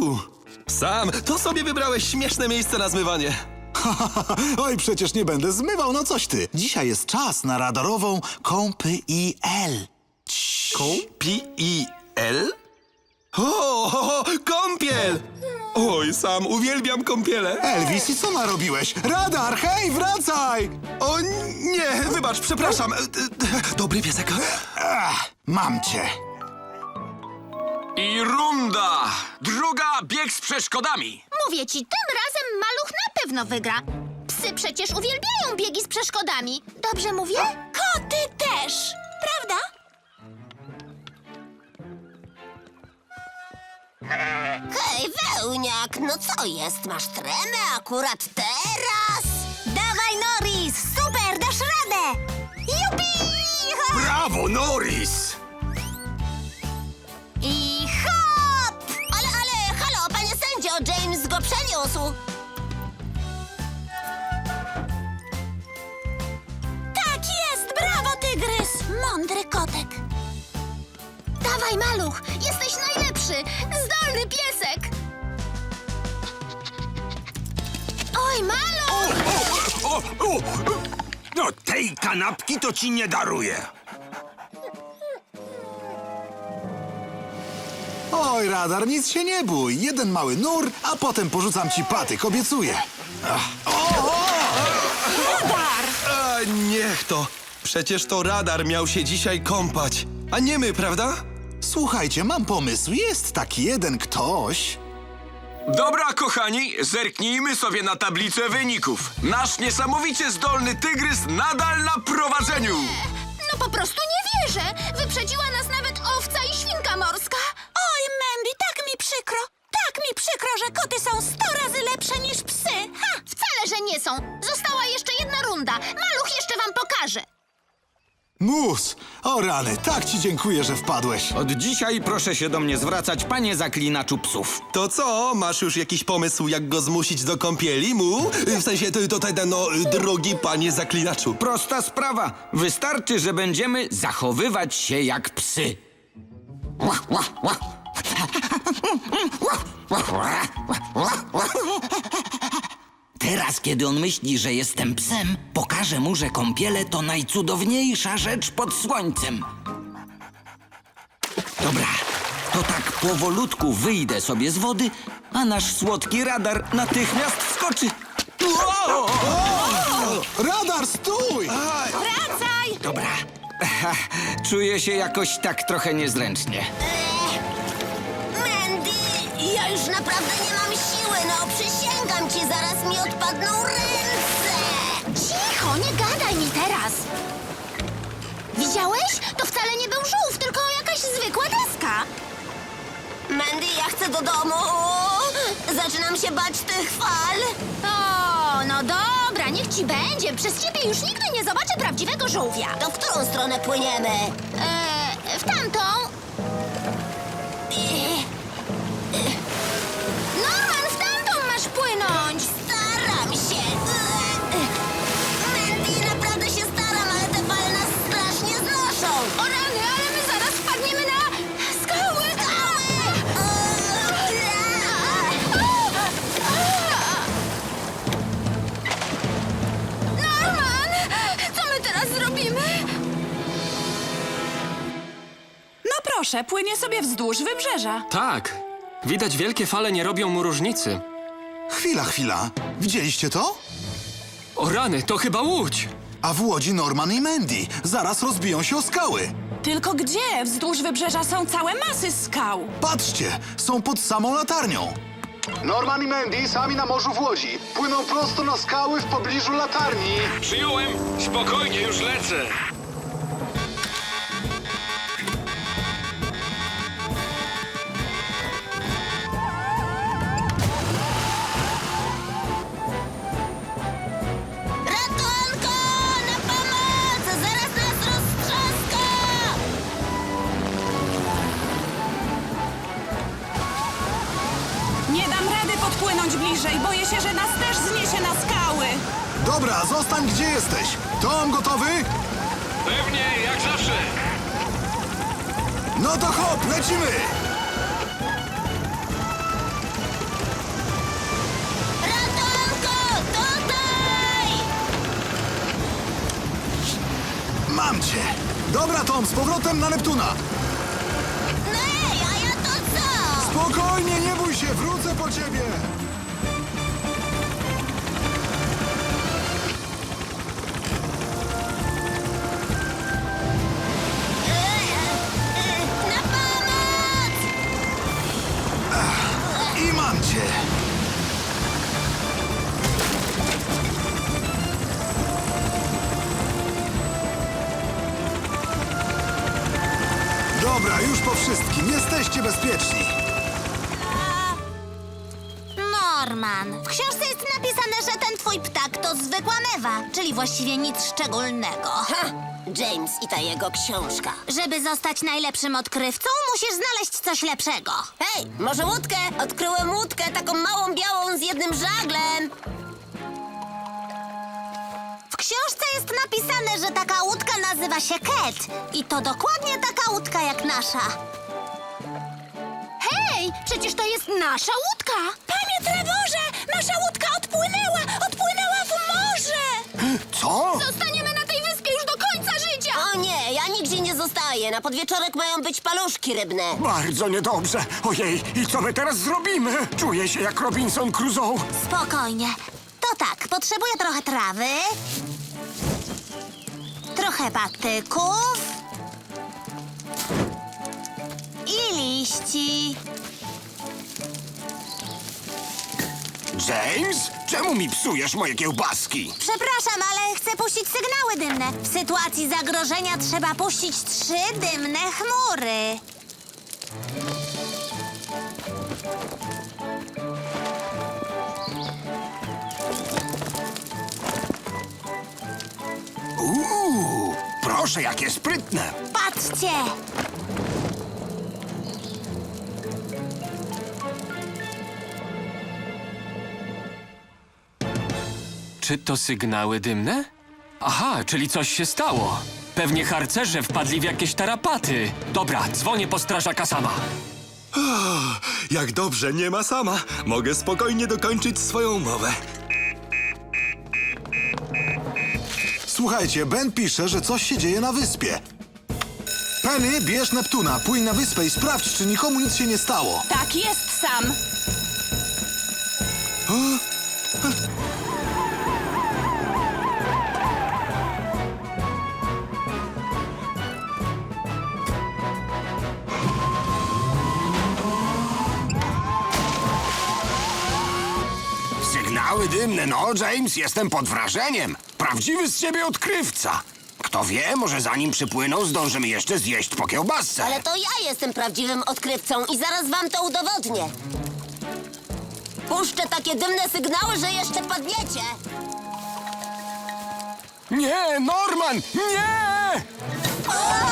Uuu, Sam, to sobie wybrałeś śmieszne miejsce na zmywanie. Oj, przecież nie będę zmywał, no coś ty. Dzisiaj jest czas na radarową kąpy IL. K-P-I-L? O, ho, ho, kąpiel! Oj, Sam, uwielbiam kąpiele. Elvis, i co narobiłeś? Radar, hej, wracaj! O nie, wybacz, przepraszam. E, e, Dobry piesek. Ach, mam cię. I runda! Druga bieg z przeszkodami. Mówię ci, tym razem maluch na pewno wygra. Psy przecież uwielbiają biegi z przeszkodami. Dobrze mówię? Koty też, prawda? Hej, wełniak, no co jest? Masz tremę akurat teraz? Dawaj, Norris! Super, dasz radę! Jupi! Brawo, Norris! Dawaj, maluch, jesteś najlepszy, zdolny piesek. Oj, maluch! O, o, no tej kanapki to ci nie daruję. Oj, radar, nic się nie bój. Jeden mały nur, a potem porzucam ci patyk, obiecuję. A, niech to. Przecież to radar miał się dzisiaj kąpać, a nie my, prawda? Słuchajcie, mam pomysł. Jest taki jeden ktoś. Dobra, kochani, zerknijmy sobie na tablicę wyników. Nasz niesamowicie zdolny tygrys nadal na prowadzeniu. No po prostu nie wierzę. Wyprzedziła nas nawet owca i świnka morska. Oj, Mandy, tak mi przykro! Tak mi przykro, że koty są sto razy lepsze niż psy! Ha, wcale, że nie są. Została jeszcze jedna runda. Maluch jeszcze wam pokaże. Mus! O rany, tak ci dziękuję, że wpadłeś. Od dzisiaj proszę się do mnie zwracać, panie zaklinaczu psów. To co, masz już jakiś pomysł, jak go zmusić do kąpieli mu? W sensie, to, to, to no, drogi panie zaklinaczu. Prosta sprawa. Wystarczy, że będziemy zachowywać się jak psy. Teraz, kiedy on myśli, że jestem psem, pokażę mu, że kąpiele to najcudowniejsza rzecz pod słońcem. Dobra, to tak powolutku wyjdę sobie z wody, a nasz słodki radar natychmiast wskoczy. Uo! Radar, stój! Wracaj! Dobra. Czuję się jakoś tak trochę niezręcznie. Mandy, ja już naprawdę nie mam siły, no przysięgam zaraz mi odpadną ręce! Cicho, nie gadaj mi teraz. Widziałeś? To wcale nie był żółw, tylko jakaś zwykła deska. Mandy, ja chcę do domu! Zaczynam się bać tych fal! O, no dobra, niech ci będzie. Przez ciebie już nigdy nie zobaczę prawdziwego żółwia. To w którą stronę płyniemy? Eee, w tamtą. O rany, ale my zaraz wpadniemy na skały. Norman, co my teraz zrobimy? No proszę, płynie sobie wzdłuż wybrzeża. Tak. Widać wielkie fale nie robią mu różnicy. Chwila, chwila. Widzieliście to? O rany, to chyba łódź! A w łodzi Norman i Mandy zaraz rozbiją się o skały. Tylko gdzie? Wzdłuż wybrzeża są całe masy skał. Patrzcie, są pod samą latarnią. Norman i Mandy sami na morzu w łodzi. Płyną prosto na skały w pobliżu latarni. Przyjąłem. Spokojnie, już lecę. Dobra, zostań gdzie jesteś. Tom, gotowy? Pewnie, jak zawsze. No to hop, lecimy! Ratunku! Tutaj! Mam cię! Dobra, Tom, z powrotem na Neptuna! Nej, a ja to co? Spokojnie, nie bój się, wrócę po ciebie! Mam cię! Dobra, już po wszystkim. Jesteście bezpieczni. Norman, w książce jest napisane, że ten twój ptak to zwykła mewa, czyli właściwie nic szczególnego. Ha! James i ta jego książka. Żeby zostać najlepszym odkrywcą, musisz znaleźć coś lepszego. Hej, może łódkę? Odkryłem łódkę, taką małą białą z jednym żaglem. W książce jest napisane, że taka łódka nazywa się Cat. I to dokładnie taka łódka jak nasza. Hej, przecież to jest nasza łódka! Panie Trevorze, nasza łódka odpłynęła! Odpłynęła w morze! Co? Zostaniemy nie zostaję. Na podwieczorek mają być paluszki rybne. Bardzo niedobrze. Ojej, i co my teraz zrobimy? Czuję się jak Robinson Crusoe. Spokojnie. To tak, potrzebuję trochę trawy, trochę patyków i liści. James, czemu mi psujesz moje kiełbaski? Przepraszam, ale chcę puścić sygnały dymne. W sytuacji zagrożenia trzeba puścić trzy dymne chmury. Uuu, proszę, jakie sprytne. Patrzcie! Czy to sygnały dymne? Aha, czyli coś się stało. Pewnie harcerze wpadli w jakieś tarapaty. Dobra, dzwonię po strażaka sama. Jak dobrze, nie ma sama. Mogę spokojnie dokończyć swoją mowę. Słuchajcie, Ben pisze, że coś się dzieje na wyspie. Penny, bierz Neptuna, płyń na wyspę i sprawdź, czy nikomu nic się nie stało. Tak jest sam. Sygnały no, James, jestem pod wrażeniem. Prawdziwy z ciebie odkrywca. Kto wie, może zanim przypłyną, zdążymy jeszcze zjeść po kiełbasce. Ale to ja jestem prawdziwym odkrywcą i zaraz wam to udowodnię. Puszczę takie dymne sygnały, że jeszcze padniecie. Nie, Norman, nie! I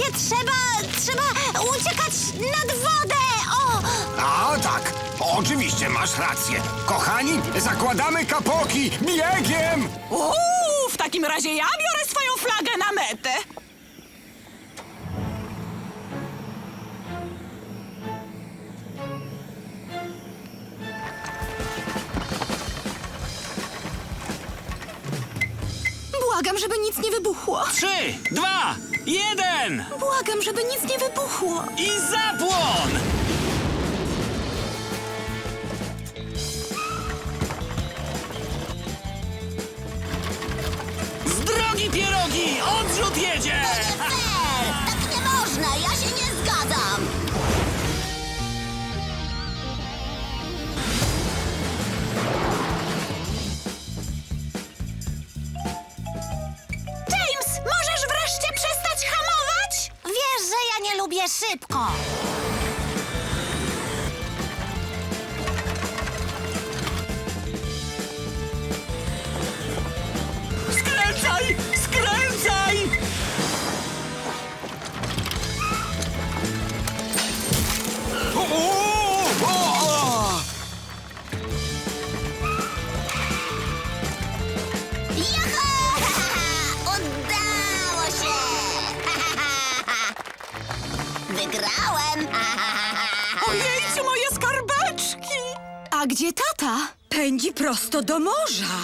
wyspie trzeba, trzeba uciekać nad wodę. O! A tak, oczywiście masz rację. Kochani, zakładamy kapoki, biegiem! Uuu, w takim razie ja biorę swoją flagę na metę. Błagam, żeby nic nie wybuchło. Trzy, dwa, jeden Błagam, żeby nic nie wybuchło. i zapłon! Z drogi pierogi! Odrzut jedzie! Wygrałem! Ojejciu, moje skarbeczki! A gdzie tata? Pędzi prosto do morza.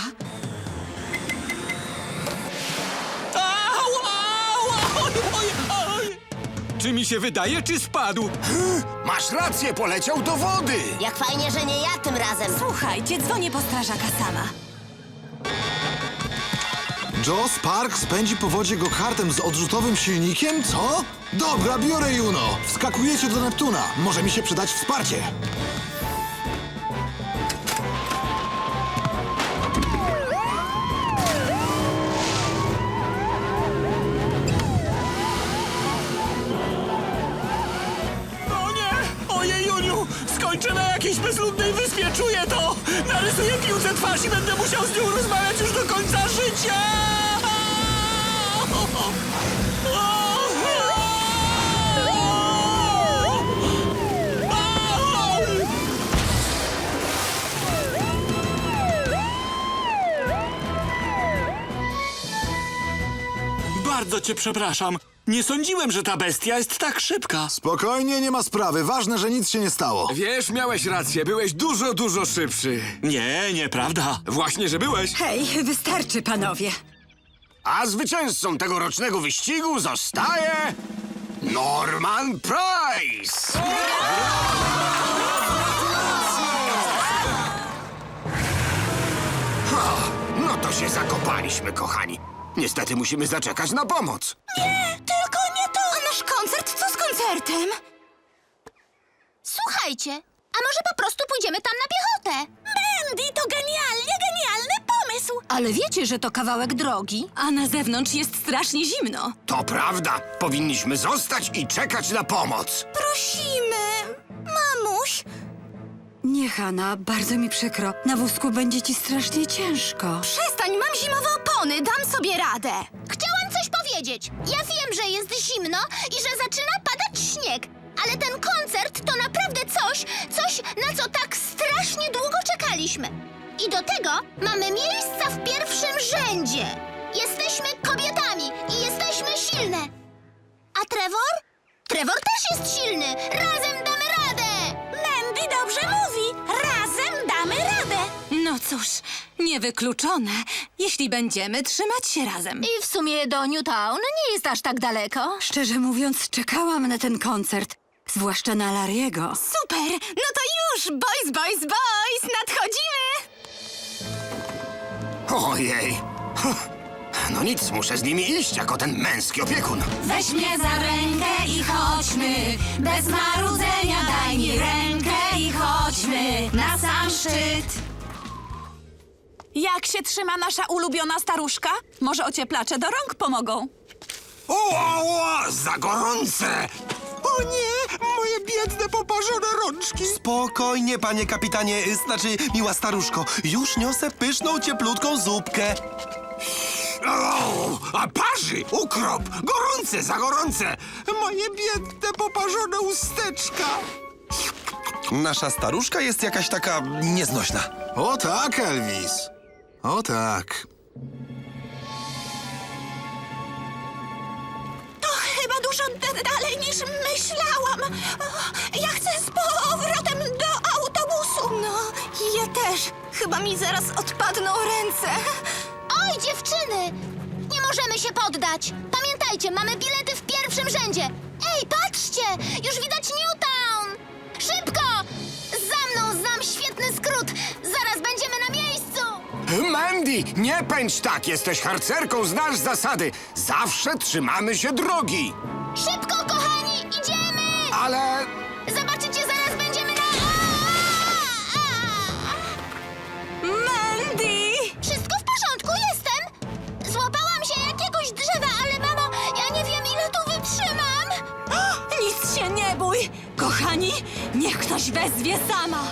Czy mi się wydaje, czy spadł? Masz rację, poleciał do wody! Jak fajnie, że nie ja tym razem. Słuchajcie, dzwonię po strażaka sama. Joe Spark spędzi po wodzie go kartem z odrzutowym silnikiem? Co? Dobra, biorę Juno. Wskakujecie do Neptuna. Może mi się przydać wsparcie. Narysuję piłce twarz i będę musiał z nią rozmawiać już do końca życia! Bardzo cię przepraszam. Nie sądziłem, że ta bestia jest tak szybka. Spokojnie, nie ma sprawy. Ważne, że nic się nie stało. Wiesz, miałeś rację, byłeś dużo, dużo szybszy. Nie, nieprawda. Właśnie, że byłeś. Hej, wystarczy, panowie. A zwycięzcą tegorocznego wyścigu zostaje... Norman Price! Ha, no to się zakopaliśmy, kochani. Niestety musimy zaczekać na pomoc. Tylko nie to! A nasz koncert? Co z koncertem? Słuchajcie, a może po prostu pójdziemy tam na piechotę? Mandy, to genialnie, genialny pomysł! Ale wiecie, że to kawałek drogi, a na zewnątrz jest strasznie zimno. To prawda. Powinniśmy zostać i czekać na pomoc. Prosimy, mamuś. Nie, Hanna, bardzo mi przykro. Na wózku będzie ci strasznie ciężko. Przestań, zimowe opony, dam sobie radę. Chciałam coś powiedzieć. Ja wiem, że jest zimno i że zaczyna padać śnieg, ale ten koncert to naprawdę coś, coś, na co tak strasznie długo czekaliśmy. I do tego mamy miejsca w pierwszym rzędzie. Jesteśmy kobietami i jesteśmy silne. A Trevor? Trevor też jest silny. Razem damy radę. Mandy dobrze mówi. No cóż, niewykluczone, jeśli będziemy trzymać się razem. I w sumie do Newtown nie jest aż tak daleko. Szczerze mówiąc, czekałam na ten koncert. Zwłaszcza na Lariego. Super! No to już! Boys, boys, boys! Nadchodzimy! Ojej. No nic, muszę z nimi iść jako ten męski opiekun. Weź mnie za rękę i chodźmy. Bez marudzenia daj mi rękę i chodźmy na sam szczyt. Jak się trzyma nasza ulubiona staruszka? Może ocieplacze do rąk pomogą? O, za gorące! O nie, moje biedne, poparzone rączki. Spokojnie, panie kapitanie, znaczy, miła staruszko. Już niosę pyszną, cieplutką zupkę. O, a parzy! Ukrop! Gorące, za gorące! Moje biedne, poparzone usteczka. Nasza staruszka jest jakaś taka nieznośna. O tak, Elvis. O tak. To chyba dużo d- dalej niż myślałam. Ja chcę z powrotem do autobusu. No, ja też. Chyba mi zaraz odpadną ręce. Oj, dziewczyny! Nie możemy się poddać. Pamiętajcie, mamy bilety w pierwszym rzędzie. Ej, patrzcie! Już widać Newtown! Mandy, nie pędź tak! Jesteś harcerką, znasz zasady. Zawsze trzymamy się drogi. Szybko, kochani! Idziemy! Ale... Zobaczycie, zaraz będziemy na... Mandy! Wszystko w porządku, jestem! Złapałam się jakiegoś drzewa, ale mamo, ja nie wiem, ile tu wytrzymam! Nic się nie bój! Kochani, niech ktoś wezwie sama!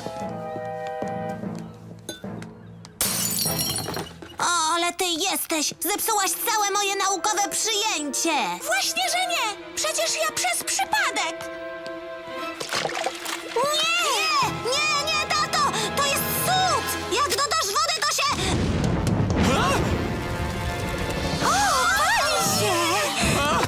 jesteś! Zepsułaś całe moje naukowe przyjęcie! Właśnie, że nie! Przecież ja przez przypadek! Nie! Nie, nie, nie tato! To jest cud! Jak dodasz wody, to się... O, się!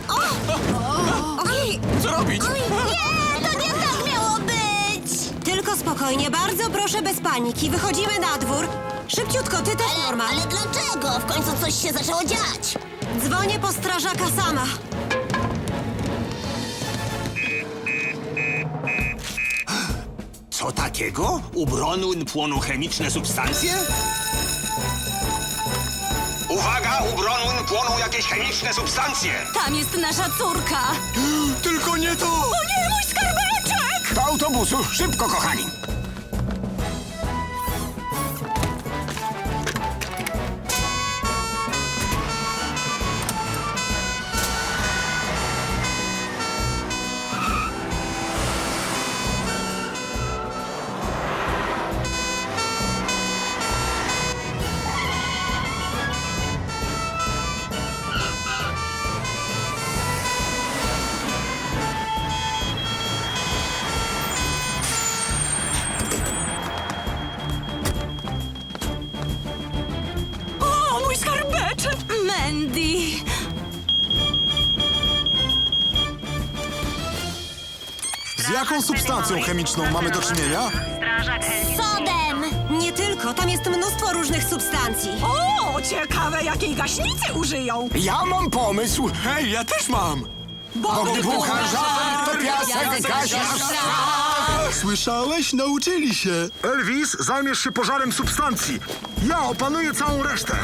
O! Oj, Co robić? oj, nie! To nie tak miało być! Tylko spokojnie, bardzo proszę bez paniki. Wychodzimy na dwór. Szybciutko, ty też, Norma. Ale dlaczego? W końcu coś się zaczęło dziać. Dzwonię po strażaka sama. Co takiego? U Bronwyn płoną chemiczne substancje? Uwaga! U Bronwyn płoną jakieś chemiczne substancje! Tam jest nasza córka. Tylko nie to! O nie, mój skarbeczek! Do autobusu! Szybko, kochani! Substancją chemiczną mamy do czynienia? Sodem! Nie tylko, tam jest mnóstwo różnych substancji. O, ciekawe, jakiej gaśnicy użyją. Ja mam pomysł! Hej, ja też mam! Bo gdy bucha żar, to piasek gaśnie Słyszałeś? Nauczyli się. Elvis, zajmiesz się pożarem substancji. Ja opanuję całą resztę.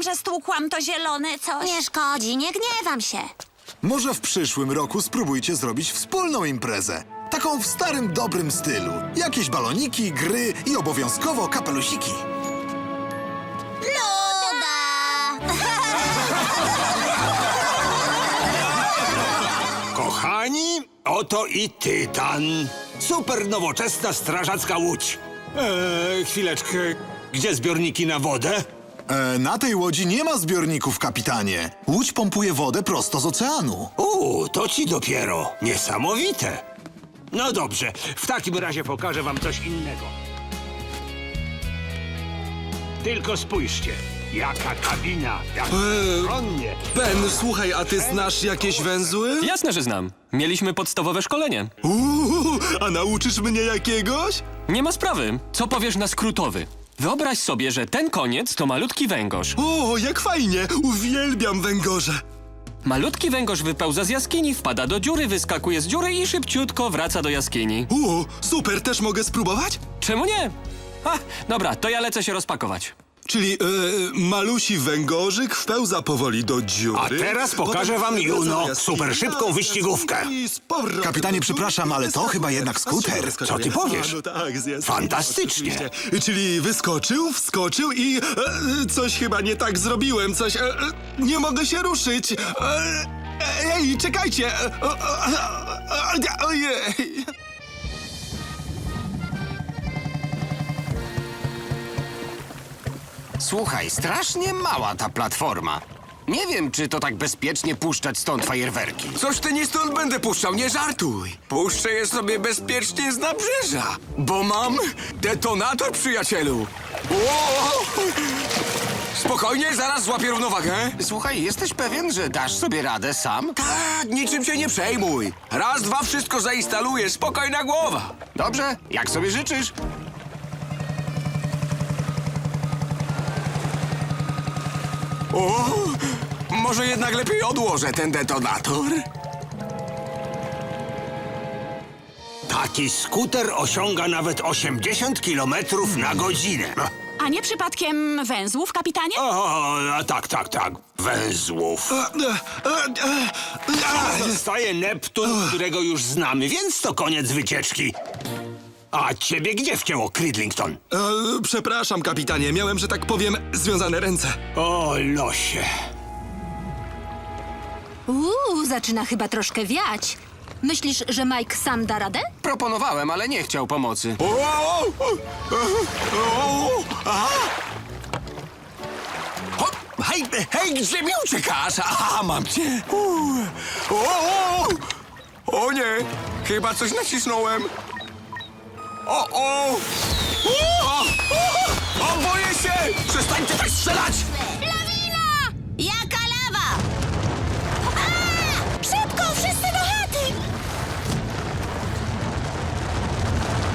Przepraszam, że stłukłam to zielone coś. Nie szkodzi, nie gniewam się. Może w przyszłym roku spróbujcie zrobić wspólną imprezę. Taką w starym, dobrym stylu. Jakieś baloniki, gry i obowiązkowo kapelusiki. Luda! Kochani, oto i Tytan. Super nowoczesna strażacka łódź. Eee, chwileczkę. Gdzie zbiorniki na wodę? E, na tej łodzi nie ma zbiorników, kapitanie. Łódź pompuje wodę prosto z oceanu. Uuu, to ci dopiero. Niesamowite. No dobrze, w takim razie pokażę wam coś innego. Tylko spójrzcie, jaka kabina, jak stronnie. Ben, słuchaj, a ty znasz jakieś węzły? Jasne, że znam. Mieliśmy podstawowe szkolenie. Uuu, a nauczysz mnie jakiegoś? Nie ma sprawy. Co powiesz na skrótowy? Wyobraź sobie, że ten koniec to malutki węgorz. O, jak fajnie! Uwielbiam węgorze! Malutki węgorz wypełza z jaskini, wpada do dziury, wyskakuje z dziury i szybciutko wraca do jaskini. O, super, też mogę spróbować? Czemu nie? Dobra, to ja lecę się rozpakować. Czyli e, malusi węgorzyk wpełza powoli do dziury. A teraz pokażę wam, Juno, super szybką wyścigówkę. Kapitanie, przepraszam, ale to chyba jednak skuter. Co ty powiesz? No tak, Fantastycznie. Czyli wyskoczył, wskoczył i e, coś chyba nie tak zrobiłem, coś... E, e, nie mogę się ruszyć. E, ej, czekajcie. E, e, e, e, ojej. Słuchaj, strasznie mała ta platforma. Nie wiem, czy to tak bezpiecznie puszczać stąd fajerwerki. Coś ty nie stąd będę puszczał, nie żartuj. Puszczę je sobie bezpiecznie z nabrzeża, bo mam detonator, przyjacielu. Ło! Spokojnie, zaraz złapię równowagę. Słuchaj, jesteś pewien, że dasz sobie radę sam? Tak, niczym się nie przejmuj. Raz, dwa, wszystko zainstaluję, spokojna głowa. Dobrze, jak sobie życzysz. O, może jednak lepiej odłożę ten detonator? Taki skuter osiąga nawet 80 km na godzinę. A nie przypadkiem węzłów, kapitanie? O, a tak, tak, tak. Węzłów. Zostaje Neptun, którego już znamy, więc to koniec wycieczki. A ciebie gdzie wcięło, Cridlington? E, przepraszam, kapitanie, miałem, że tak powiem, związane ręce. O, losie. Uuu, zaczyna chyba troszkę wiać. Myślisz, że Mike sam da radę? Proponowałem, ale nie chciał pomocy. O, o, o, o, o, aha. Hop, hej, hej, gdzie mi uciekasz? Aha, mam cię. Uuu. O, o, o nie, chyba coś nacisnąłem. O, o. O, o, boję się! Przestańcie tak strzelać! Lawina! Jaka lawa! A! Szybko, wszyscy do chaty!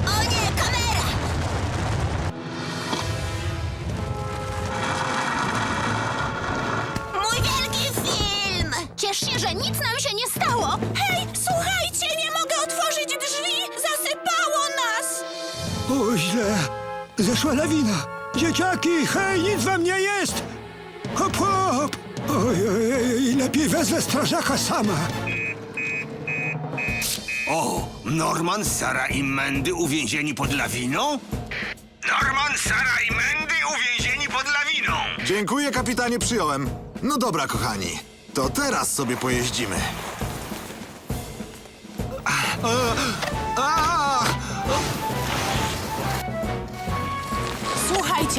O nie, kamera! Mój wielki film! Ciesz się, że nic nam się nie stało. Hej, słuchajcie, Zeszła lawina. Dzieciaki, hej, nic wam nie jest. Hop, hop. Oj, oj, oj, lepiej wezmę strażaka sama. O, Norman, Sara i Mandy uwięzieni pod lawiną? Norman, Sara i Mandy uwięzieni pod lawiną! Dziękuję, kapitanie, przyjąłem. No dobra, kochani, to teraz sobie pojeździmy. A!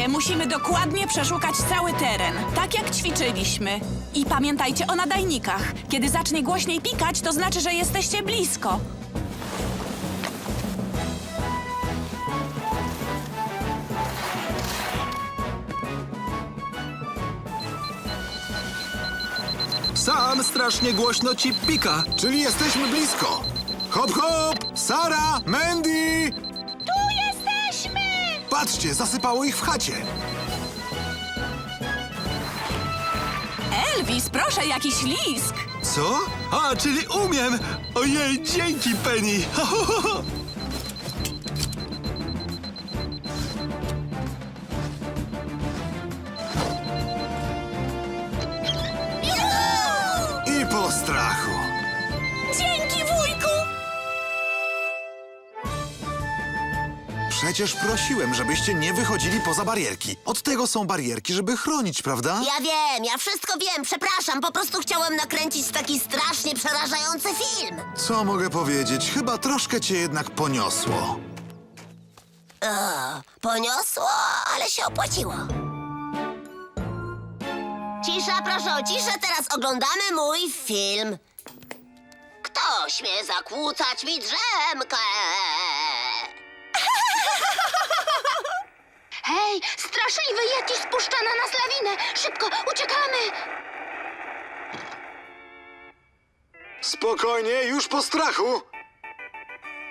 Musimy dokładnie przeszukać cały teren, tak jak ćwiczyliśmy. I pamiętajcie o nadajnikach. Kiedy zacznie głośniej pikać, to znaczy, że jesteście blisko. Sam strasznie głośno ci pika. Czyli jesteśmy blisko. Hop, hop! Sara! Mandy! Patrzcie, zasypało ich w chacie. Elvis, proszę, jakiś lisk. Co? A, czyli umiem! Ojej, dzięki, Penny! Przecież prosiłem, żebyście nie wychodzili poza barierki. Od tego są barierki, żeby chronić, prawda? Ja wiem, ja wszystko wiem, przepraszam, po prostu chciałem nakręcić taki strasznie przerażający film. Co mogę powiedzieć? Chyba troszkę cię jednak poniosło. Poniosło, ale się opłaciło. Cisza, proszę o ciszę, teraz oglądamy mój film. Kto śmie zakłócać mi drzemkę? Straszliwy Yeti spuszcza na nas lawinę. Szybko, uciekamy! Spokojnie, już po strachu.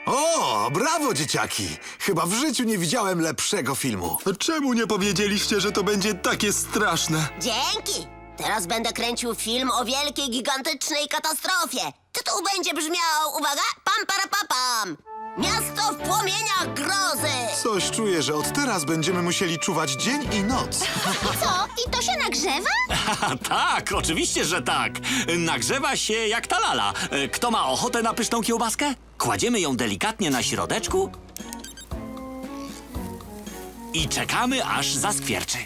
O, brawo, dzieciaki! Chyba w życiu nie widziałem lepszego filmu. Czemu nie powiedzieliście, że to będzie takie straszne? Dzięki! Teraz będę kręcił film o wielkiej, gigantycznej katastrofie. Tytuł będzie brzmiał, uwaga, pam para pa, pam. Miasto w płomieniach grozy! Coś czuję, że od teraz będziemy musieli czuwać dzień i noc. Co? I to się nagrzewa? tak, oczywiście, że tak. Nagrzewa się jak ta lala. E, Kto ma ochotę na pyszną kiełbaskę? Kładziemy ją delikatnie na środeczku i czekamy, aż zaskwierczy.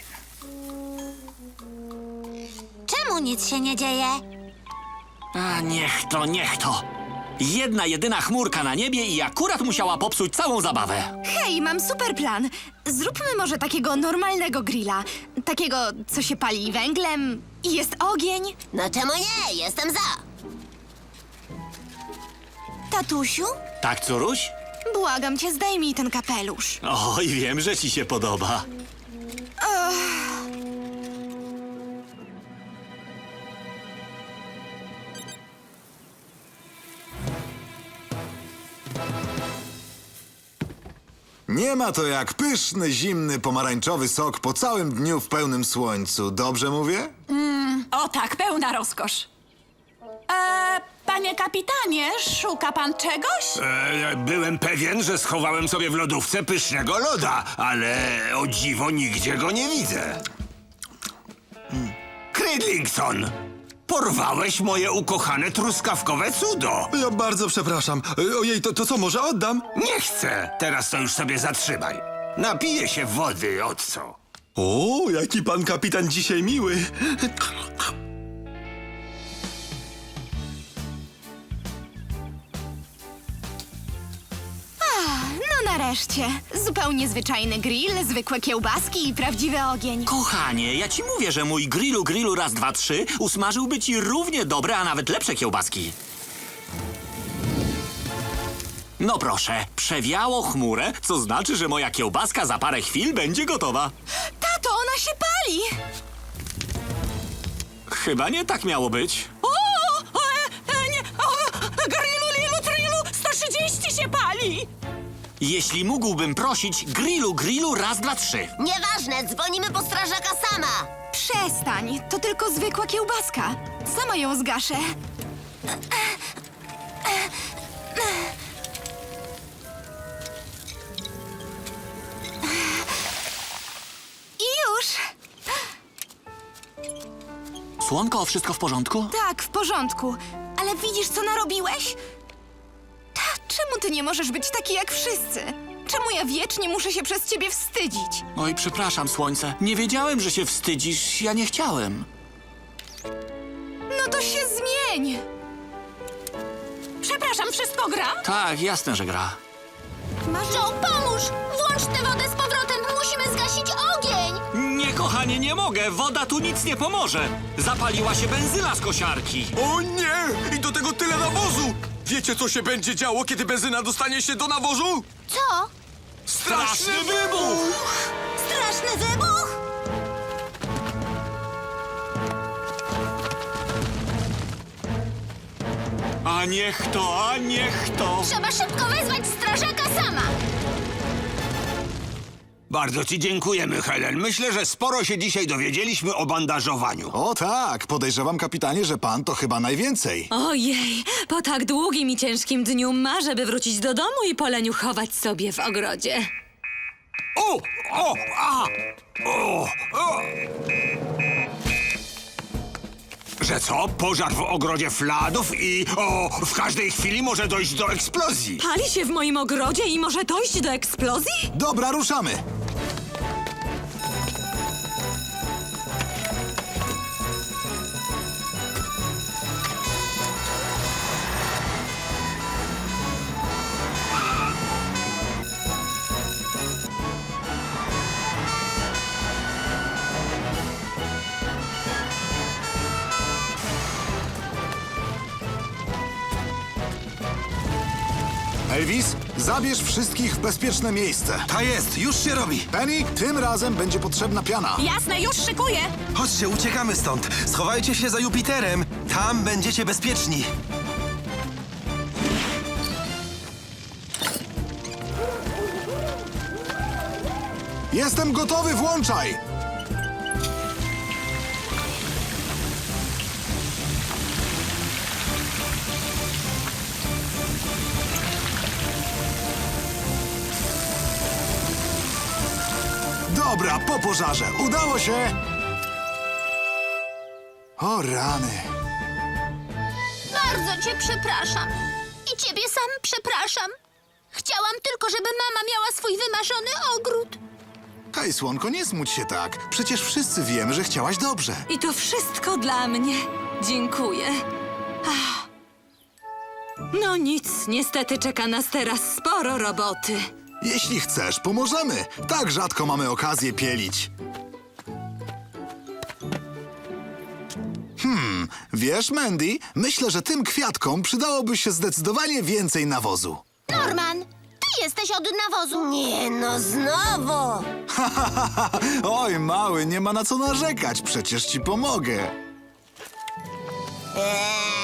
Czemu nic się nie dzieje? A niech to, niech to. Jedna jedyna chmurka na niebie i akurat musiała popsuć całą zabawę. Hej, mam super plan. Zróbmy może takiego normalnego grilla. Takiego, co się pali węglem i jest ogień. No czemu nie? Jestem za. Tatusiu, Tak, córuś? błagam cię, zdejmij ten kapelusz. Oj, wiem, że ci się podoba. Nie ma to jak pyszny, zimny, pomarańczowy sok po całym dniu w pełnym słońcu. Dobrze mówię? O tak, pełna rozkosz. Eee, panie kapitanie, szuka pan czegoś? E, byłem pewien, że schowałem sobie w lodówce pysznego loda, ale o dziwo nigdzie go nie widzę. Hmm. Porwałeś moje ukochane truskawkowe cudo! Ja bardzo przepraszam. Ojej, to, to co, może oddam? Nie chcę! Teraz to już sobie zatrzymaj. Napiję się wody, od co? O, jaki pan kapitan dzisiaj miły. Nareszcie. Zupełnie zwyczajny grill, zwykłe kiełbaski i prawdziwy ogień. Kochanie, ja ci mówię, że mój grillu grillu raz, dwa, trzy usmażyłby ci równie dobre, a nawet lepsze kiełbaski. No proszę, przewiało chmurę, co znaczy, że moja kiełbaska za parę chwil będzie gotowa. Tato, ona się pali! Chyba nie tak miało być. O, o, e, e, nie, o, grillu, lilu, trillu, 130 się pali! Jeśli mógłbym prosić, grillu grillu raz, dwa, trzy. Nieważne, dzwonimy po strażaka sama. Przestań, to tylko zwykła kiełbaska. Sama ją zgaszę. I już! Słonko, wszystko w porządku? Tak, w porządku. Ale widzisz, co narobiłeś? Ty nie możesz być taki jak wszyscy? Czemu ja wiecznie muszę się przez ciebie wstydzić? Oj, przepraszam, słońce. Nie wiedziałem, że się wstydzisz. Ja nie chciałem. No to się zmień! Przepraszam, wszystko gra? Tak, jasne, że gra. Joe, pomóż! Włącz tę wodę z powrotem! Musimy zgasić ogień! Nie, kochanie, nie mogę. Woda tu nic nie pomoże. Zapaliła się benzyna z kosiarki. O nie! I do tego! Wiecie, co się będzie działo, kiedy benzyna dostanie się do nawozu? Co? Straszny wybuch! Straszny wybuch! A niech to, a niech to. Trzeba szybko wezwać strażaka sama! Bardzo ci dziękujemy, Helen. Myślę, że sporo się dzisiaj dowiedzieliśmy o bandażowaniu. O tak, podejrzewam, kapitanie, że pan to chyba najwięcej. Ojej, po tak długim i ciężkim dniu marzę, by wrócić do domu i poleniuchować sobie w ogrodzie. O! O! A! O! O! Że co? Pożar w ogrodzie fladów i o, w każdej chwili może dojść do eksplozji. Pali się w moim ogrodzie i może dojść do eksplozji? Dobra, ruszamy. Zabierz wszystkich w bezpieczne miejsce. Ta jest, już się robi. Penny, tym razem będzie potrzebna piana. Jasne, już szykuję. Chodźcie, uciekamy stąd. Schowajcie się za Jupiterem. Tam będziecie bezpieczni. Jestem gotowy, włączaj! Dobra, po pożarze. Udało się! O rany. Bardzo cię przepraszam. I ciebie sam przepraszam. Chciałam tylko, żeby mama miała swój wymarzony ogród. Hej, słonko, nie smuć się tak. Przecież wszyscy wiemy, że chciałaś dobrze. I to wszystko dla mnie. Dziękuję. Ach. No nic, niestety czeka nas teraz sporo roboty. Jeśli chcesz, pomożemy. Tak rzadko mamy okazję pielić. Hmm, wiesz, Mandy, myślę, że tym kwiatkom przydałoby się zdecydowanie więcej nawozu. Norman, ty jesteś od nawozu. Nie no, znowu! Oj, mały, nie ma na co narzekać, przecież ci pomogę. Eee,